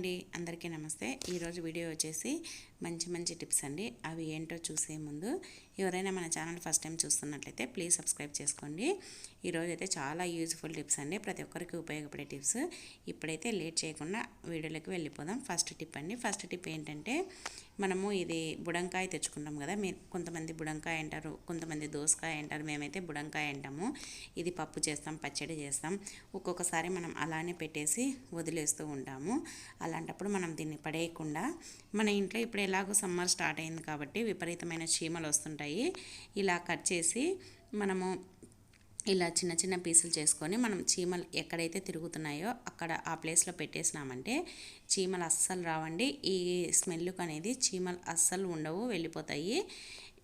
అండి. అందరికీ నమస్తే. ఈరోజు వీడియో వచ్చేసి మంచి మంచి టిప్స్ అండి. అవి ఏంటో చూసే ముందు ఎవరైనా మన ఛానల్ ఫస్ట్ టైం చూస్తున్నట్లయితే ప్లీజ్ సబ్స్క్రైబ్ చేసుకోండి. ఈరోజు అయితే చాలా యూజ్ఫుల్ టిప్స్ అండి. ప్రతి ఒక్కరికి ఉపయోగపడే టిప్స్. ఇప్పుడైతే లేట్ చేయకుండా వీడియోలోకి వెళ్ళిపోదాం. ఫస్ట్ టిప్ అండి. ఫస్ట్ టిప్ ఏంటంటే మనము ఇది బుడంకాయ తెచ్చుకుంటాం కదా. మీరు కొంతమంది బుడంకాయ అంటారు కొంతమంది దోసకాయ అంటారు. మేమైతే బుడంకాయ అంటాము. ఇది పప్పు చేస్తాం పచ్చడి చేస్తాం. ఒక్కొక్కసారి మనం అలానే పెట్టేసి వదిలేస్తూ ఉంటాము. అలాంటప్పుడు మనం దీన్ని పడేయకుండా మన ఇంట్లో ఇప్పుడు ఎలాగో సమ్మర్ స్టార్ట్ అయింది కాబట్టి విపరీతమైన చీమలు వస్తుంటాయి. ఇలా కట్ చేసి మనము ఇలా చిన్న చిన్న పీసులు చేసుకొని మనం చీమలు ఎక్కడైతే తిరుగుతున్నాయో అక్కడ ఆ ప్లేస్లో పెట్టేసినామంటే చీమలు అస్సలు రావండి. ఈ స్మెల్కు అనేది చీమలు అస్సలు ఉండవు వెళ్ళిపోతాయి.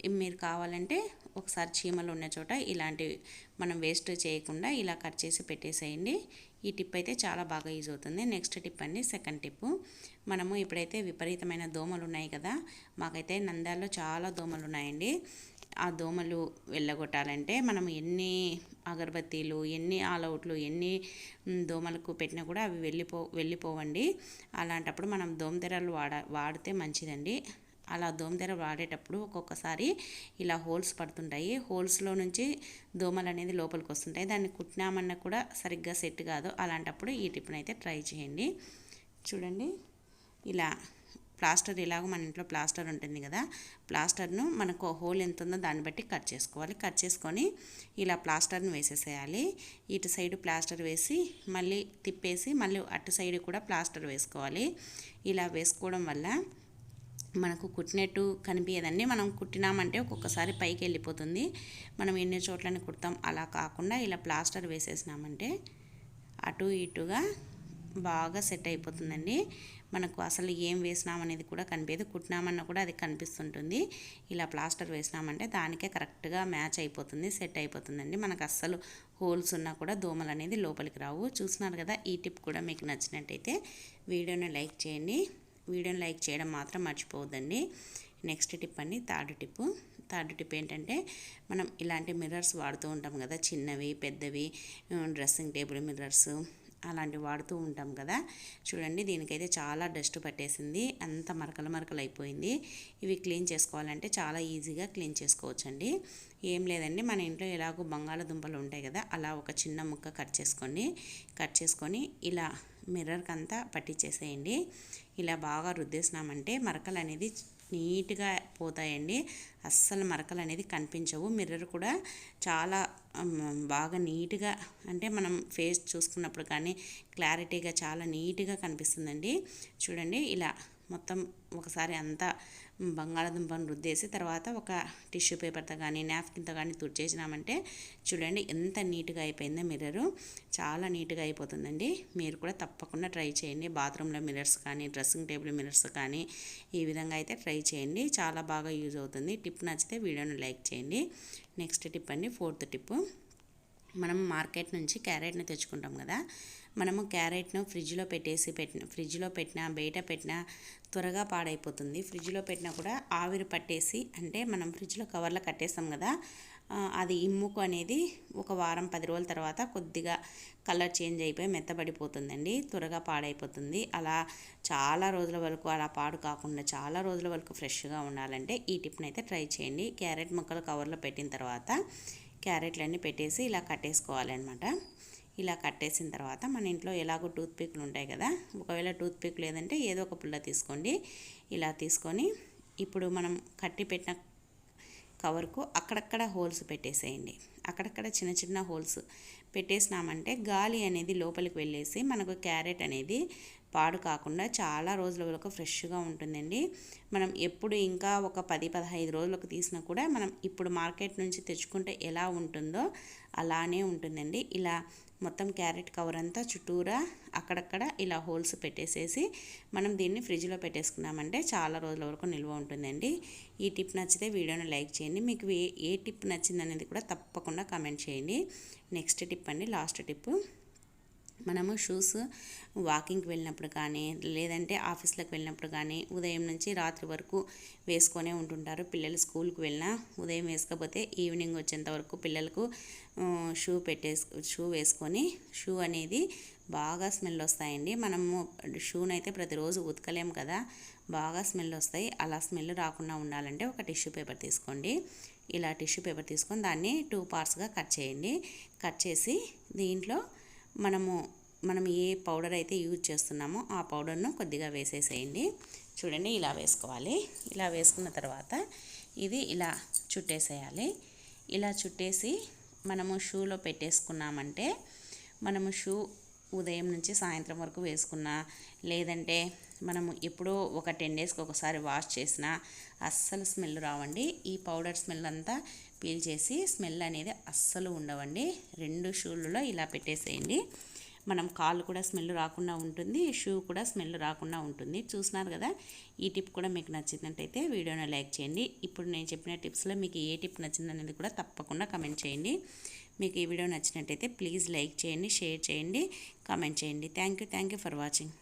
మీరు కావాలంటే ఒకసారి చీమలు ఉన్న చోట ఇలాంటివి మనం వేస్ట్ చేయకుండా ఇలా కట్ చేసి పెట్టేసేయండి. ఈ టిప్ అయితే చాలా బాగా యూజ్ అవుతుంది. నెక్స్ట్ టిప్ అండి సెకండ్ టిప్. మనము ఇప్పుడైతే విపరీతమైన దోమలు ఉన్నాయి కదా మాకైతే నంద్యాలలో చాలా దోమలు ఉన్నాయండి. ఆ దోమలు వెళ్ళగొట్టాలంటే మనం ఎన్ని అగరబత్తీలు ఎన్ని ఆల్అవుట్లు ఎన్ని దోమలకు పెట్టినా కూడా అవి వెళ్ళిపో వెళ్ళిపోవండి. అలాంటప్పుడు మనం దోమతెరలు వాడ వాడితే మంచిదండి. అలా దోమతెర వాడేటప్పుడు ఒక్కొక్కసారి ఇలా హోల్స్ పడుతుంటాయి. హోల్స్లో నుంచి దోమలు అనేది లోపలికి వస్తుంటాయి. దాన్ని కుట్టినామన్నా కూడా సరిగ్గా సెట్ కాదు. అలాంటప్పుడు ఈ టిప్ని అయితే ట్రై చేయండి. చూడండి. ఇలా ప్లాస్టర్ ఇలాగ మన ఇంట్లో ప్లాస్టర్ ఉంటుంది కదా. ప్లాస్టర్ను మనకు హోల్ ఎంత ఉందో దాన్ని బట్టి కట్ చేసుకోవాలి. కట్ చేసుకొని ఇలా ప్లాస్టర్ను వేసేసేయాలి. ఇటు సైడ్ ప్లాస్టర్ వేసి మళ్ళీ తిప్పేసి మళ్ళీ అటు సైడ్ కూడా ప్లాస్టర్ వేసుకోవాలి. ఇలా వేసుకోవడం వల్ల మనకు కుట్టినట్టు కనిపించదండి మనం కుట్టినామంటే ఒక్కొక్కసారి పైకి వెళ్ళిపోతుంది. మనం ఎన్ని చోట్లని కుడతాం అలా కాకుండా ఇలా ప్లాస్టర్ వేసేసినామంటే అటు ఇటుగా బాగా సెట్ అయిపోతుందండి. మనకు అసలు ఏం వేసినామనేది కూడా కనిపించదు కుట్టినామన్నా కూడా అది కనిపిస్తుంటుంది. ఇలా ప్లాస్టర్ వేసినామంటే దానికే కరెక్ట్గా మ్యాచ్ అయిపోతుంది సెట్ అయిపోతుందండి. మనకు అస్సలు హోల్స్ ఉన్నా కూడా దోమలు అనేది లోపలికి రావు. చూస్తున్నారు కదా ఈ టిప్ కూడా మీకు నచ్చినట్టయితే వీడియోని లైక్ చేయండి. వీడియోని లైక్ చేయడం మాత్రం మర్చిపోవద్దండి. నెక్స్ట్ టిప్ అండి థర్డ్ టిప్. థర్డ్ టిప్ ఏంటంటే మనం ఇలాంటి మిర్రర్స్ వాడుతూ ఉంటాం కదా చిన్నవి పెద్దవి డ్రెస్సింగ్ టేబుల్ మిర్రర్స్ అలాంటివి వాడుతూ ఉంటాం కదా. చూడండి దీనికైతే చాలా డస్ట్ పట్టేసింది అంత మరకలు మరకలు అయిపోయింది. ఇవి క్లీన్ చేసుకోవాలంటే చాలా ఈజీగా క్లీన్ చేసుకోవచ్చండి. ఏం లేదండి మన ఇంట్లో ఎలాగో బంగాళదుంపలు ఉంటాయి కదా అలా ఒక చిన్న ముక్క కట్ చేసుకోండి కట్ చేసుకొని ఇలా మిర్రర్కి అంతా పట్టించేసేయండి. ఇలా బాగా రుద్దేసినామంటే మరకలు అనేది నీట్గా పోతాయండి. అస్సలు మరకలు అనేది కనిపించవు. మిర్రర్ కూడా చాలా బాగా నీట్గా అంటే మనం ఫేస్ చూసుకున్నప్పుడు కానీ క్లారిటీగా చాలా నీట్గా కనిపిస్తుందండి. చూడండి ఇలా మొత్తం ఒకసారి అంతా బంగాళదుంపను రుద్దేసి తర్వాత ఒక టిష్యూ పేపర్తో కానీ నాప్కిన్తో కానీ తుడిచేసినామంటే చూడండి ఎంత నీట్గా అయిపోయిందో మిర్రరు. చాలా నీట్గా అయిపోతుందండి. మీరు కూడా తప్పకుండా ట్రై చేయండి. బాత్రూంలో మిర్రర్స్ కానీ డ్రెస్సింగ్ టేబుల్ మిర్రర్స్ కానీ ఈ విధంగా అయితే ట్రై చేయండి. చాలా బాగా యూజ్ అవుతుంది. టిప్ నచ్చితే వీడియోని లైక్ చేయండి. నెక్స్ట్ టిప్ అండి ఫోర్త్ టిప్. మనం మార్కెట్ నుంచి క్యారెట్ని తెచ్చుకుంటాం కదా మనము క్యారెట్ను ఫ్రిడ్జ్లో పెట్టేసి పెట్టిన ఫ్రిడ్జ్లో పెట్టినా బయట పెట్టినా త్వరగా పాడైపోతుంది. ఫ్రిడ్జ్లో పెట్టినా కూడా ఆవిరి పట్టేసి అంటే మనం ఫ్రిడ్జ్లో కవర్లో కట్టేస్తాం కదా అది ఇమ్ముకు అనేది ఒక వారం పది రోజుల తర్వాత కొద్దిగా కలర్ చేంజ్ అయిపోయి మెత్తబడిపోతుందండి. త్వరగా పాడైపోతుంది. అలా చాలా రోజుల వరకు అలా పాడు కాకుండా చాలా రోజుల వరకు ఫ్రెష్గా ఉండాలంటే ఈ టిప్ని అయితే ట్రై చేయండి. క్యారెట్ ముక్కలు కవర్లో పెట్టిన తర్వాత క్యారెట్లన్నీ పెట్టేసి ఇలా కట్టేసుకోవాలన్నమాట. ఇలా కట్టేసిన తర్వాత మన ఇంట్లో ఎలాగో టూత్ పిక్లు ఉంటాయి కదా ఒకవేళ టూత్ పిక్ లేదంటే ఏదో ఒక పుల్ల తీసుకోండి. ఇలా తీసుకొని ఇప్పుడు మనం కట్టి పెట్టిన కవర్కు అక్కడక్కడ హోల్స్ పెట్టేసేయండి. అక్కడక్కడ చిన్న చిన్న హోల్స్ పెట్టేసినామంటే గాలి అనేది లోపలికి వెళ్ళేసి మనకు క్యారెట్ అనేది పాడు కాకుండా చాలా రోజుల వరకు ఫ్రెష్గా ఉంటుందండి. మనం ఎప్పుడు ఇంకా ఒక పది పదహైదు రోజులకు తీసినా కూడా మనం ఇప్పుడు మార్కెట్ నుంచి తెచ్చుకుంటే ఎలా ఉంటుందో అలానే ఉంటుందండి. ఇలా మొత్తం క్యారెట్ కవర్ అంతా చుట్టూరా అక్కడక్కడ ఇలా హోల్స్ పెట్టేసేసి మనం దీన్ని ఫ్రిడ్జ్లో పెట్టేసుకున్నామంటే చాలా రోజుల వరకు నిల్వ ఉంటుందండి. ఈ టిప్ నచ్చితే వీడియోని లైక్ చేయండి. మీకు ఏ ఏ టిప్ నచ్చింది అనేది కూడా తప్పకుండా కమెంట్ చేయండి. నెక్స్ట్ టిప్ అండి లాస్ట్ టిప్. మనము షూస్ వాకింగ్కి వెళ్ళినప్పుడు కానీ లేదంటే ఆఫీస్లకు వెళ్ళినప్పుడు కానీ ఉదయం నుంచి రాత్రి వరకు వేసుకొనే ఉంటుంటారు. పిల్లలు స్కూల్కి వెళ్ళినా ఉదయం వేసుకోకపోతే ఈవినింగ్ వచ్చేంత వరకు పిల్లలకు షూ పెట్టేసు షూ వేసుకొని షూ అనేది బాగా స్మెల్ వస్తాయండి. మనము షూనైతే ప్రతిరోజు ఉతకలేము కదా బాగా స్మెల్ వస్తాయి. అలా స్మెల్ రాకుండా ఉండాలంటే ఒక టిష్యూ పేపర్ తీసుకోండి. ఇలా టిష్యూ పేపర్ తీసుకొని దాన్ని టూ పార్ట్స్గా కట్ చేయండి. కట్ చేసి దీంట్లో మనము మనం ఏ పౌడర్ అయితే యూజ్ చేస్తున్నామో ఆ పౌడర్ను కొద్దిగా వేసేసేయండి. చూడండి ఇలా వేసుకోవాలి. ఇలా వేసుకున్న తర్వాత ఇది ఇలా చుట్టేసేయాలి. ఇలా చుట్టేసి మనము షూలో పెట్టేసుకున్నామంటే మనము షూ ఉదయం నుంచి సాయంత్రం వరకు వేసుకున్నా లేదంటే మనము ఎప్పుడో ఒక టెన్ డేస్కి ఒకసారి వాష్ చేసినా అస్సలు స్మెల్ రావండి. ఈ పౌడర్ స్మెల్ అంతా పీల్ చేసి స్మెల్ అనేది అస్సలు ఉండవండి. రెండు షూలలో ఇలా పెట్టేసేయండి. మనం కాలు కూడా స్మెల్ రాకుండా ఉంటుంది షూ కూడా స్మెల్ రాకుండా ఉంటుంది. చూసినారు కదా? ఈ టిప్ కూడా మీకు నచ్చినట్టయితే వీడియోని లైక్ చేయండి. ఇప్పుడు నేను చెప్పిన టిప్స్లో మీకు ఏ టిప్ నచ్చిందనేది కూడా తప్పకుండా కమెంట్ చేయండి. మీకు ఈ వీడియో నచ్చినట్టయితే ప్లీజ్ లైక్ చేయండి షేర్ చేయండి కామెంట్ చేయండి. Thank you thank you for watching.